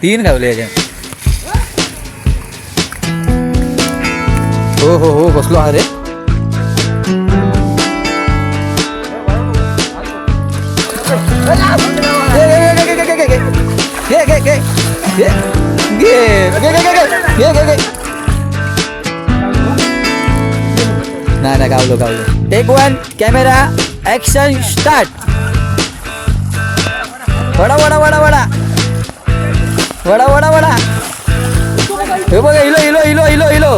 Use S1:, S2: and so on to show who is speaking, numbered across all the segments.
S1: तीन खवले हो हो हो बस लो हरे ना ना गावलो गावलो take one camera action start vada vada vada vada vada vada vada. हे बघा इलो इलो इलो इलो इलो.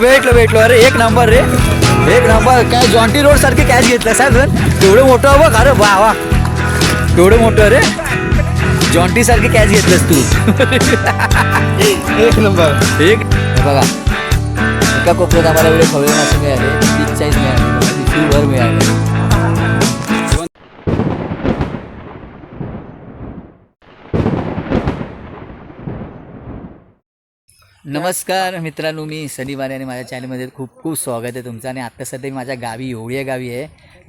S1: भेटलो अरे एक नंबर रे. एक नंबर. काय जॉन्टी रोड सारखे कॅच घेतला साहेब एवढं मोठं बघ. अरे वा वा. एवढं मोठं रे. जॉन्टी सारखे कॅच घेतलंस तू.
S2: एक नंबर.
S1: एक? बघा. एका कोपऱ्यात आम्हाला एवढे खवळे मासे मिळाले तीस चाळीस मिळाले पिशवीभर मिळाले. नमस्कार मित्रांनो मी सनीवारे आणि माझ्या चॅनलमध्ये खूप खूप स्वागत आहे तुमचं. आणि आत्ता सध्या मी माझ्या गावी एवढ्या गावी आहे.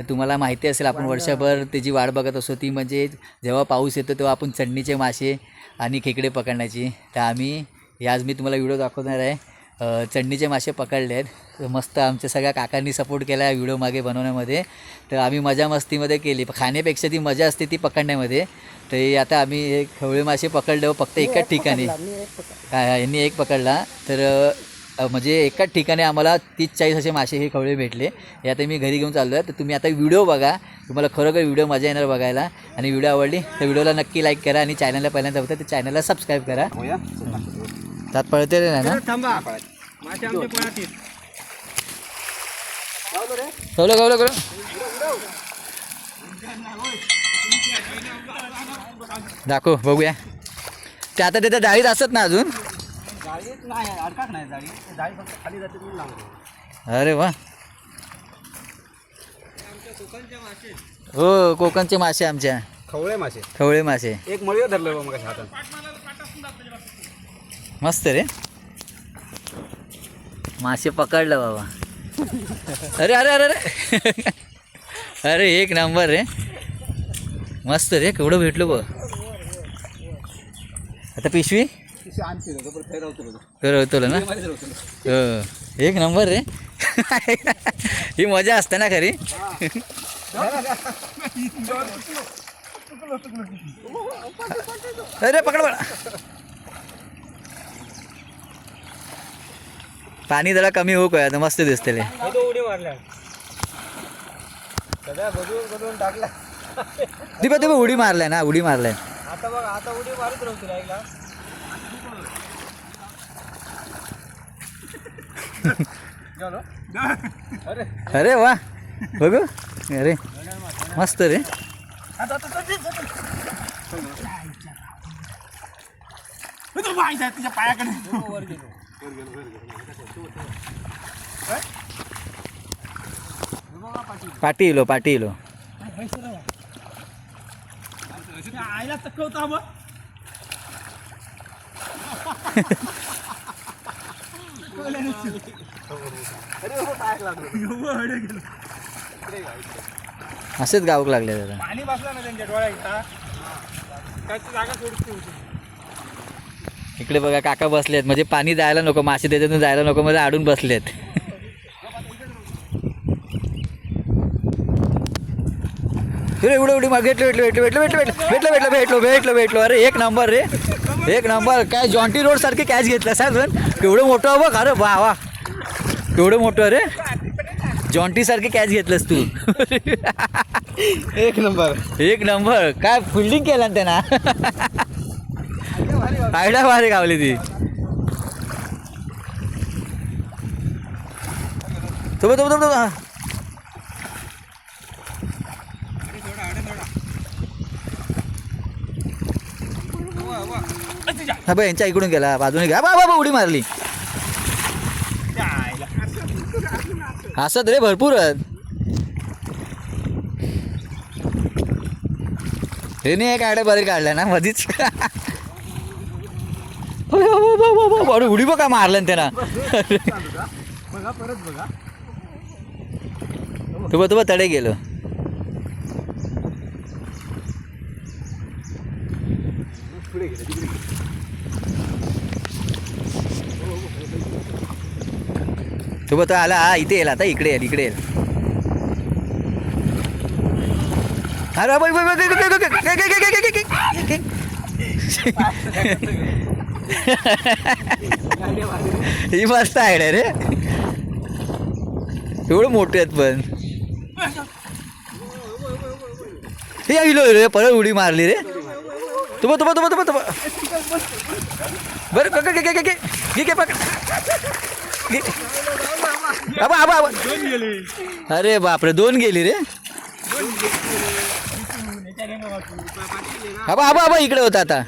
S1: तुम्हाला माहिती असेल आपण वर्षभर त्याची वाट बघत असतो. ती म्हणजे जेव्हा पाऊस येतो तेव्हा आपण चढणीचे मासे आणि खेकडे पकडण्याची. तर आम्ही आज मी तुम्हाला व्हिडिओ दाखवणार आहे. चढणीचे मासे पकडले आहेत. मस्त आमच्या सगळ्या काकांनी सपोर्ट केला आहे व्हिडिओ मागे बनवण्यामध्ये. तर आम्ही मजा मस्तीमध्ये केली. खाण्यापेक्षा ती मजा असते ती पकडण्यामध्ये. तर आता आम्ही हे खवळे मासे पकडले हो फक्त एकाच ठिकाणी. काय यांनी एक पकडला. तर म्हणजे एकाच ठिकाणी आम्हाला तीस चाळीस असे मासे हे खवळे भेटले. हे आता मी घरी घेऊन चाललो आहे तर तुम्ही आता व्हिडिओ बघा. तुम्हाला खरोखर व्हिडिओ मजा येणार बघायला. आणि व्हिडिओ आवडली तर व्हिडिओला नक्की लाईक करा आणि चॅनलला पहिल्यांदा बघता तर चॅनलला सबस्क्राईब करा. त्यात पळते ना
S2: थांबा. मासे आमचे पळातील.
S1: गवलं गवलं गवलं दाखव बघूया. ते आता तिथं डाळीत असत ना अजून?
S2: जाळीत नाही अडकाक नाही जाळी. जाळी फक्त खाली जाते म्हणून लावतो
S1: अरे वा. हो कोकणचे मासे आमच्या.
S2: खवळे मासे.
S1: खवळे मासे.
S2: एक मळीवर धरलं बघ मग हातात.
S1: मस्त रे. मासे पकडलं बाबा. अरे अरे अरे अरे. अरे एक नंबर रे. मस्त रे केवढं भेटलो बघ. आता पिशवी?
S2: फिरवतो
S1: ना? हो. एक नंबर रे. ही मजा असते ना खरी? अरे पकड पाणी जरा कमी होऊ काय आता मस्त दिसते दीपा दीपा उडी मारलाय ना? उडी मारलाय.
S2: आता बघ आता उडी मारत राहतो राहिला झालं अरे
S1: अरे वा. बघू. अरे. मस्त रे.
S2: तुझ्या पायाकडे
S1: पाटी इलो हो, पाटी इलो हो.
S2: आईला होता मग
S1: असेच गावक लागले दादा.
S2: पाणी बसलं ना त्यांच्या डोळ्यात
S1: इकडे बघा काका बसलेत. म्हणजे पाणी जायला नको मासे त्याच्यातून जायला नको मध्ये आडून बसलेत. अरे एवढं उडी मग भेटलो भेटलो भेटलो भेटलं भेटलं भेटलो भेटलं भेटलो भेटलो भेटलो. अरे एक नंबर रे. एक नंबर काय जॉन्टी रोड सारखी कॅच घेतला सांग एवढं मोठं बघ. अरे वा वा. एवढं मोठं अरे जॉन्टी सारखी कॅच घेतलंस तू.
S2: एक नंबर
S1: एक नंबर काय फिल्डिंग केला ना त्यांना? आयडा भारी गावली ती. तो तुम्ही हा बघ यांच्या इकडून गेला. बाजूने घ्या. बाबा बाबा उडी मारली. असत रे भरपूर हे नाही एक आयडिया बरी काढल्या ना मधीच. अरे उडी बघा मारलं त्यांना.
S2: बघा परत बघा.
S1: तू बघ तू बघ तडे गेलो. तो तो आला हा इथे येईल आता इकडे येईल इकडे येईल अरे
S2: बाई बाई
S1: ही मस्त आहे रे एवढं मोठे आहेत पण हे आईलो रे परत उडी मारली रे तुब तुब तुब तुब तुब बरं घे घे घे घे घे घे पकड आबा आबा आबा. अरे बापरे दोन गेली रे. आबा आबा आबा इकडे होता आता.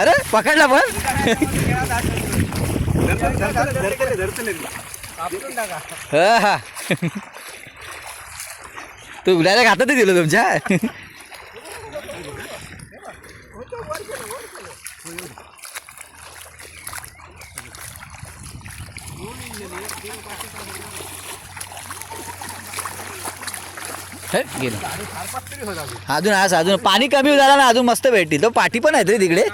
S1: अरे पकडला पण. हा हा. तू उडायला घातात दिलं तुमच्या. हे, गेलं. अजून आज अजून पाणी कमी झालं ना अजून मस्त भेटतील. तो पाठी पण आहेत रे तिकडे.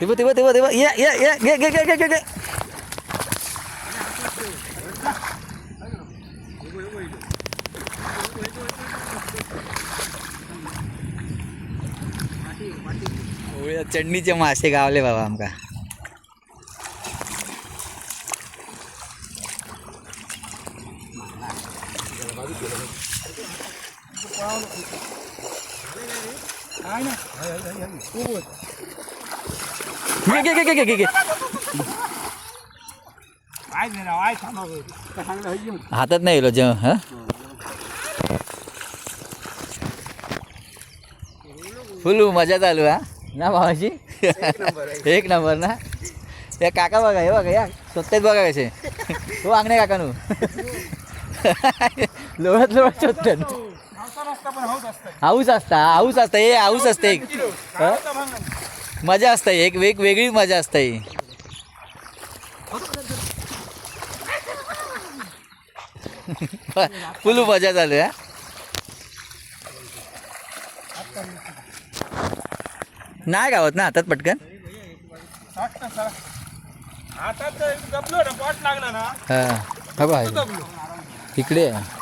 S1: तेव्हा तेव्हा तेव्हा तेव्हा घे घे घे घे घे. घे चटणीचे मासे गावले बाबा आमका. घे घे घे घे घे घे
S2: काय नाही राव, काय थांबा बरं. काय चांगलं आहे की?
S1: हातात नाही गेलो जेव्हा हा? फुल मजा चालू हा? ना भावाची एक नंबर ना? या काका बघा हे बघा या. स्वतःच बघा कसे. हो अंगणे काका नू लोळत लोळत शोधतात
S2: नव्हता नसता पण होत असतं.
S1: हाऊस असता हाऊस असता हे हाऊस असते एक. मजा असते एक वेग वेगळी मजा असते. फुल मजा चालू आहे हा? नाही गावात ना हातात पटकन?
S2: पोट लागला ना
S1: हा. बघ, इकडे. आहे.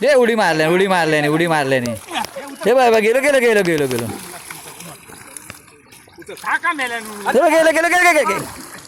S1: दे उडी मारल्याने उडी मारल्याने उडी मारल्याने हे बाय बा गेलो गेलो गेलो गेलो गेलो. बघ, गेलो गेलो गेलो गेलो.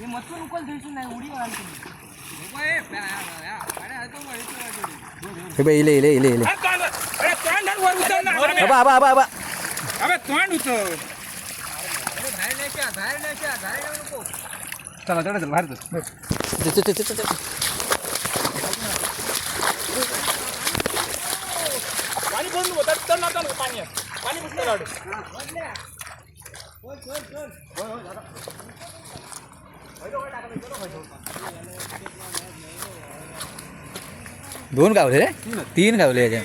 S2: हे मच्छर उकल धरशील नाही उडी
S1: हे बघ
S2: पाणी
S1: दोन गावले रे? तीन गावले याच्या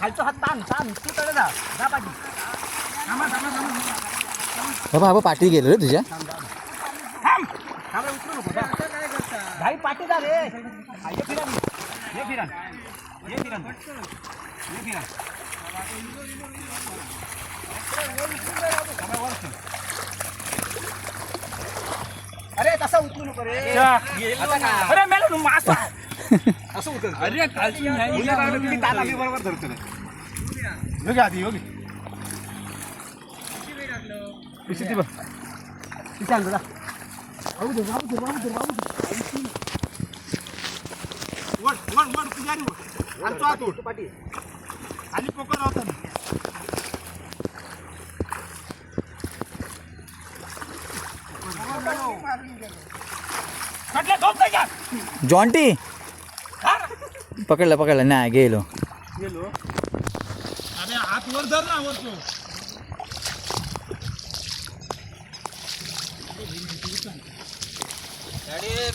S2: खालचा हात ताण ताण तू जा पाठी
S1: बाबा पाठी गेलो रे तुझ्या
S2: थांब थांब रे, उतरू नको जा. घाई पाठी जा रे. हा, ये फिरा ये फिरा. ये फिरा ये फिरा. अरे तसा उतरू नको रे. अरे मेला मासा. असं उतर. अरे खालची ताण आली बरोबर धरतो रे. योगी आधी योगी किती बघ. किती आणलं जा. वाहू दे वाहू दे वाहू दे वाहू दे वड वड पुजारी वड आणि झोप नाही का?
S1: जॉन्टी? पकडलं पकडलं. नाही गेलो.
S2: गेलो. अरे हात वर धर ना वर तो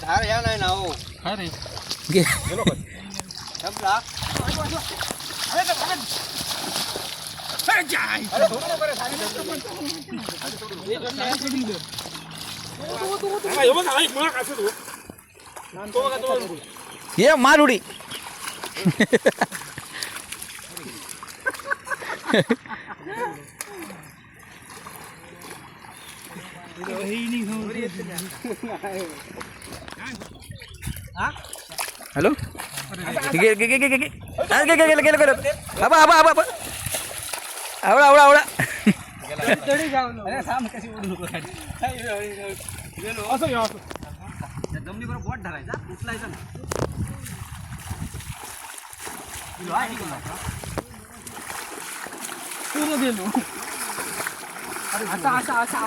S2: धार या नाही ना हो. अरे
S1: गे
S2: संपला
S1: ये मार अरे गेलं गेलं गेलं गेलं. आबा आबा आबा आवडा आवडा आवडा
S2: अरे बोट धरायचा उचलायचा पूर्ण गेलो असा असा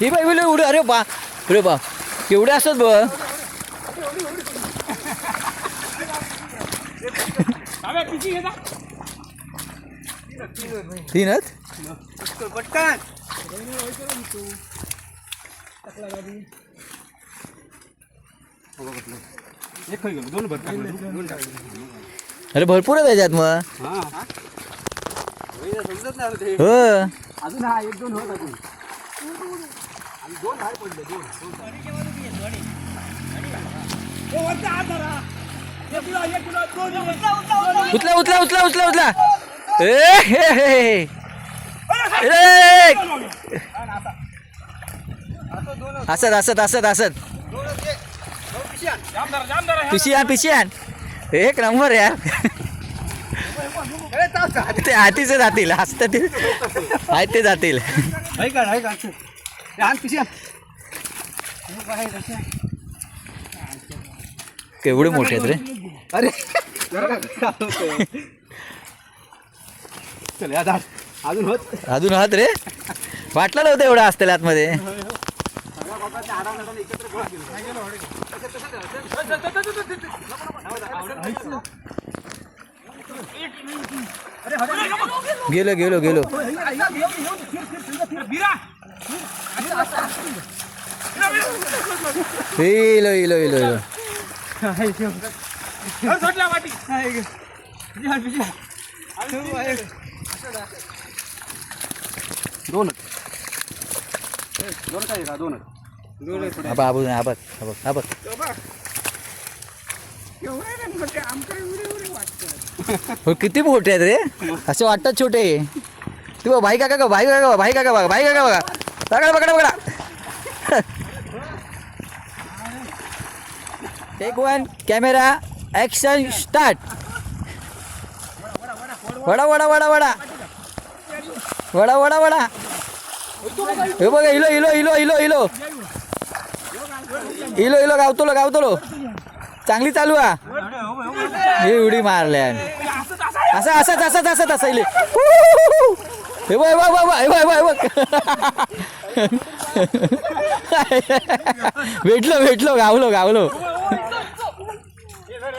S1: ही बाई उडे. अरे बा अरे बा एवढे असत बघ
S2: अबे, पिशी घे जा.
S1: तीनच
S2: पटकन एक खाई गेलो दोन भर दोन
S1: अरे भरपूर आहे त्याच्यात मग.
S2: हा. समजत नाही
S1: हो
S2: अजून हा एक दोन होत अजून. आणि दोन बाहेर पडले दोन.
S1: उचला उचला उचला उचला उचला ए हे हे हे. असत असत असत असत
S2: दोनच एक. दोन
S1: पिशी आण पिशी आण एक नंबर यार. ते हातीचे जातील हसत ते आहेत ते जातील
S2: आहे का, आहे का? हे आण, पिशवी आण. हे काय आहे, कशी आहे?
S1: केवढे मोठे आहेत रे.
S2: अरे. चल. अजून होत?
S1: अजून आहात रे. वाटलं नव्हतं एवढं असतील आतमध्ये. गेलो गेलो गेलो. इलो इलो इलो इलो
S2: सोडला वाटी दोन काय का दोन
S1: आबा आबा आबा आबा हो किती मोठे आहेत रे? असे वाटतात छोटे. तू बाई भाई काका का भाई काका बघा, भाई काका बघा भाई काका बघा. पकडा पकडा पकडा. Take one camera action start vada vada vada vada. Vada vada vada. हे बघा इलो इलो इलो इलो इलो इलो इलो गावतलो गावतलो. चांगली चालू हा हे उडी मारल्या असं असंच असंच असंच इले. हे बघ बघ बघ हे बघ बघ बघ. भेटलो भेटलो गावलो गावलो.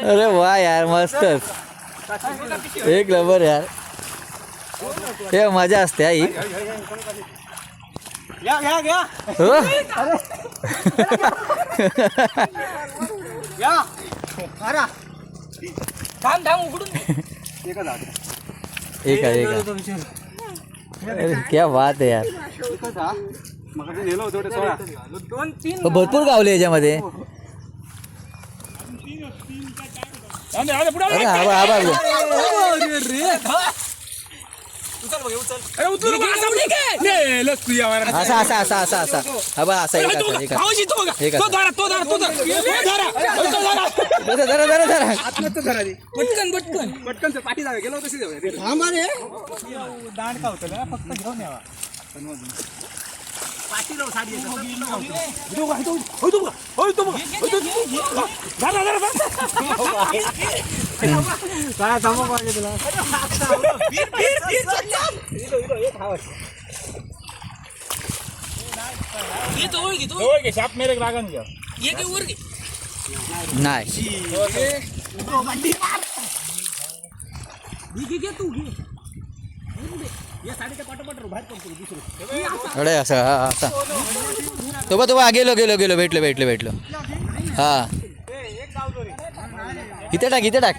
S1: अरे वा यार मस्तच. एक नंबर यार. हे मजा असते आई. हो? एक आहे क्या बात आहे यार. भरपूर गावले याच्यामध्ये.
S3: असा
S1: असा असा असा असा. हा बा असा एक असा एक एक
S3: धरा धरा धरा. धरा. पटकन पटकन.
S2: पटकन पाठी जावे गेलो तशी जाऊ दांड का होतं फक्त घेऊन यावा. पाटीला साडी दोघा दोघा होय दोघा होय दोघा होय दोघा धरा धरा काय थांबा पाहिजे तुला
S3: वीर वीर वीर चढला इलो इलो एक हवा ये तो ओळखी तो ओळखी शाप मेरे लागन गया ये के ओळखी
S1: नाही
S3: ओके उभो मंडी मार ये के तू? घे
S1: अरे असं हा असा. तो बा तो बा गेलो गेलो गेलो भेटलो भेटलो भेटलो. हा. इथे टाक इथे टाक.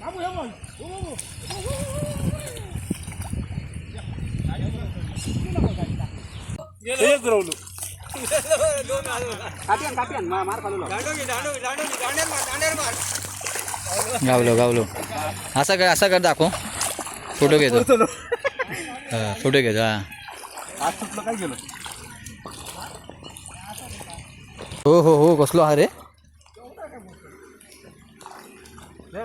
S2: खालो
S1: गावलो गावलो असा कर असा कर दाखव फ़ोटो घेतो फ़ोटो घेतो
S2: आज सुटलं काय गेलं
S1: हो हो हो कसलो हा रे. घे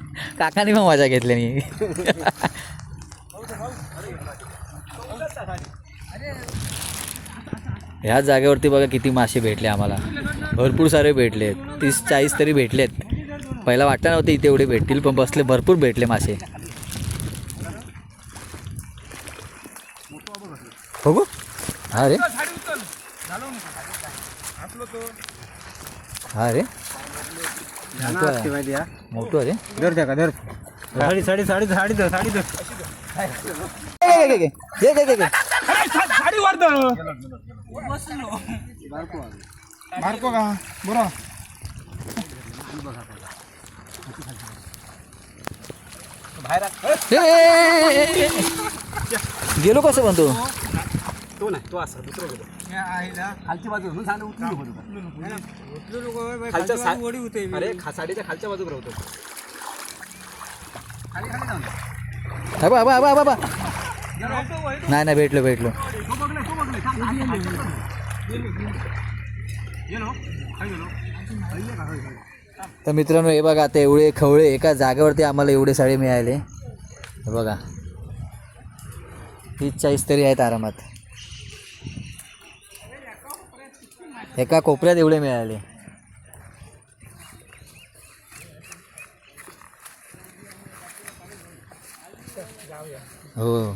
S1: काकाने मग मजा घेतली मी ह्या जागेवरती बघा किती मासे भेटले आम्हाला. भरपूर सारे भेटले. तीस चाळीस तरी भेटलेत. पहिला वाटलं नव्हतं इथे एवढे भेटतील पण बसले भरपूर भेटले मासे. हो गो? हा रे. हा रे. मोठं आहे
S2: माहिती हा.
S1: मोठं आहे रे
S2: धर त्या का धर. साडी साडी साडी साडी धर साडी धर.
S1: घे, घे, घे, घे. घे, घे, घे, घे.
S3: अरे, सा- साडी वर धर.
S2: मारको का? बरं बाहेर
S1: ए, ए, ए, ए, ए. गेलो कसं म्हणतो
S2: तो नाही तो असा दुसरं गेलो. खालची बाजू म्हणून सांगा उचलू नको खालच्या सा- अरे खा साडीच्या खालच्या बाजूला होतो. खाली खाली जाऊन
S1: हा बा बा बा बा बा. नाही नाही भेटलो भेटलो.
S2: तो बघले तो बघले थांब, थांब, थांब, थांब. गेलो खाली गेलो खाली का? खाली, खाली.
S1: तर मित्रांनो हे बघा आता एवढे खवळे एका जागेवरती आम्हाला एवढे साडे मिळाले. हे बघा. तीस चाळीस तरी आहेत आरामात. एका कोपऱ्यात एवढे मिळाले. हो.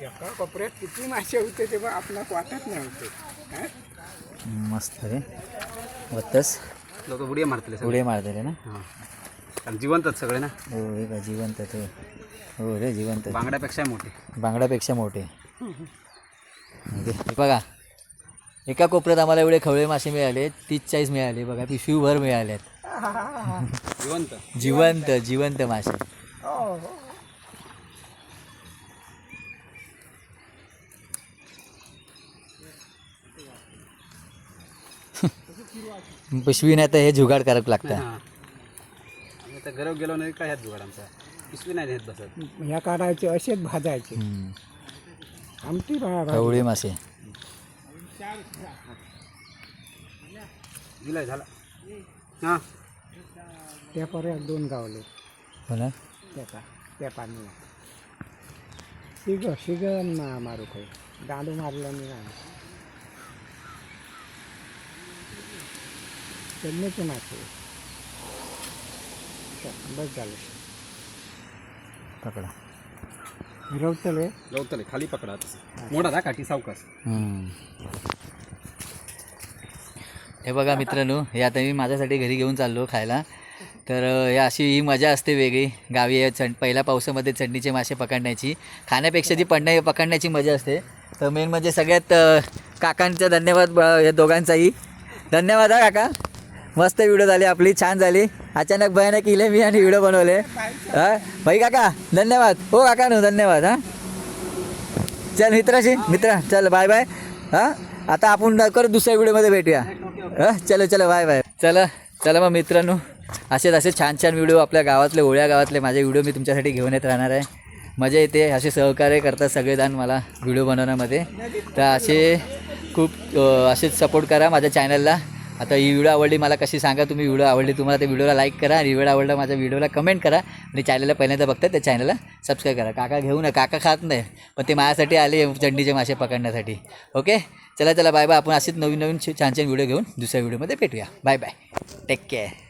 S2: एका कोपऱ्यात किती मासे होते तेव्हा आपला वाटत नाही होते हा?
S1: मस्त रे बत्तस.
S2: लोक उडी मारतले
S1: उडे मारलेले ना?
S2: जिवंतच सगळे ना?
S1: हो हे का जिवंत तो हो. रे जिवंत
S2: बांगड्यापेक्षा मोठे.
S1: बांगड्यापेक्षा मोठे. हे बघा एका कोपऱ्यात आम्हाला एवढे खवळे मासे मिळाले तीस चाळीस मिळाले बघा पिशवीभर मिळालेत
S2: जिवंत.
S1: जिवंत जिवंत मासे. पिशवी नाही तर हे जुगाड करावं लागतं
S2: घरावर गेलो नाही काय ह्यात जुगाड आमचा? पिशवी नाही बसत.
S4: ह्या काढायचे असेच भाजायचे.
S1: हम्म.
S4: आमटी
S1: खवळे मासे.
S2: दिलाय झाला. हां.
S4: त्या पर्यंत दोन गावले.
S1: हो ना?
S4: त्याचा त्या पाणी शिग शिग मा- मारू काही दांडू मारलं नाही ना चढण्याचे मासे बस झालं.
S1: पकडा.
S4: हिरवतले
S2: गवतले खाली पकडा मोठा जा काठी सावकाश.
S1: हे बघा मित्रांनो हे आता मी माझ्यासाठी घरी घेऊन चाललो खायला. तर या अशी ही मजा असते वेगळी. गावी आहे चण पहिल्या पावसामध्ये चटणीचे मासे पकडण्याची. खाण्यापेक्षा जी पडण्या पकडण्याची मजा असते. तर मेन म्हणजे सगळ्यात काकांचा धन्यवाद ब- या दोघांचाही. धन्यवाद हा काका. मस्त व्हिडिओ झाली आपली छान झाली. अचानक भयानक केले मी आणि व्हिडिओ बनवले. हा भाई काका धन्यवाद. हो काका नो धन्यवाद हां. चल मित्राशी मित्र चल बाय बाय हां आता आपण लवकर दुसऱ्या व्हिडिओमध्ये भेटूया. चलो चलो बाय बाय. चला चला मग मित्रांनो. असेच असे छान छान व्हिडिओ आपल्या गावातले ओळ्या गावातले माझे व्हिडिओ मी तुमच्यासाठी घेऊन येत राहणार आहे. मजा येते असे सहकार्य करतात सगळेजण मला व्हिडिओ बनवण्यामध्ये. तर असे खूप असेच सपोर्ट करा माझ्या चॅनलला आता ही व्हिडिओ आवडली मला कशी सांगा तुम्ही व्हिडिओ आवडली तुम्हाला त्या व्हिडिओला लाईक करा. आणि व्हिडिओ आवडला माझ्या व्हिडिओला कमेंट करा. आणि चॅनलला पहिल्यांदा बघता त्या चॅनलला सबस्क्राईब करा. काका घेऊ नका काका खात नाही पण ते माझ्यासाठी आले चंडीचे मासे पकडण्यासाठी. ओके चला चला बाय बाय आपण असेच नवीन नवीन छान छान व्हिडिओ घेऊन दुसऱ्या व्हिडिओमध्ये भेटूया. Bye bye take care